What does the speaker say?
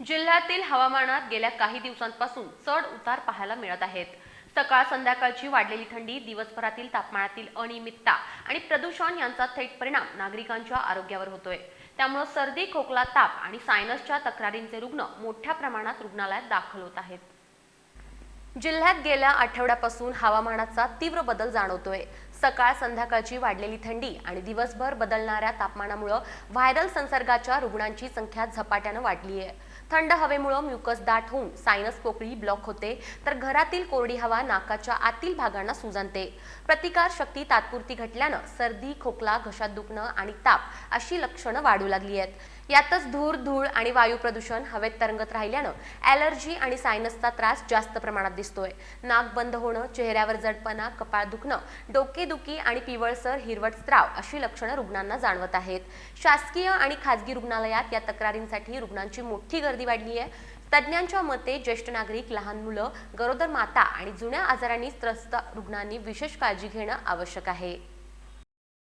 जिल्ह्यातील हवामानात गेल्या काही दिवसांपासून चढ उतार पाहायला मिळत आहेत. सकाळ संध्याकाळची वाढलेली थंडी दिवसभरातील तापमानातील अनियमितता आणि प्रदूषण यांचा थेट परिणाम नागरिकांच्या आरोग्यावर होतोय. त्यामुळे सर्दी खोकला ताप आणि सायनसच्या तक्रारींचे रुग्ण मोठ्या प्रमाणात रुग्णालयात दाखल होत आहेत. जिल्ह्यात गेल्या आठवड्यापासून हवामानाचा तीव्र बदल जाणवतोय. सकाळ संध्याकाळची वाढलेली थंडी आणि दिवसभर बदलणाऱ्या तापमानामुळं व्हायरल संसर्गाच्या रुग्णांची संख्या झपाट्यानं वाढली आहे थंड हवेमुळं म्युकस दाट होऊन सायनस पोकळी ब्लॉक होते. तर घरातील कोरडी हवा नाकाच्या आतील भागांना सुजानते. प्रतिकार शक्ती तात्पुरती घटल्यानं सर्दी खोकला घशात दुखणं आणि ताप अशी लक्षणं वाढू लागली आहेत. यातच धूर धूळ आणि वायू प्रदूषण हवेत तरंगत राहिल्यानं ॲलर्जी आणि सायनसचा त्रास जास्त प्रमाणात दिसतोय. नाक बंद होणं चेहऱ्यावर जडपणा कपाळ दुखणं डोकेदुखी आणि पिवळसर हिरवट स्त्राव अशी लक्षणं रुग्णांना जाणवत आहेत. शासकीय आणि खाजगी रुग्णालयात या तक्रारींसाठी रुग्णांची मोठी गर्दी वाढली आहे. तज्ज्ञांच्या मते ज्येष्ठ नागरिक लहान मुलं गरोदर माता आणि जुन्या आजारांनी त्रस्त रुग्णांनी विशेष काळजी घेणं आवश्यक आहे.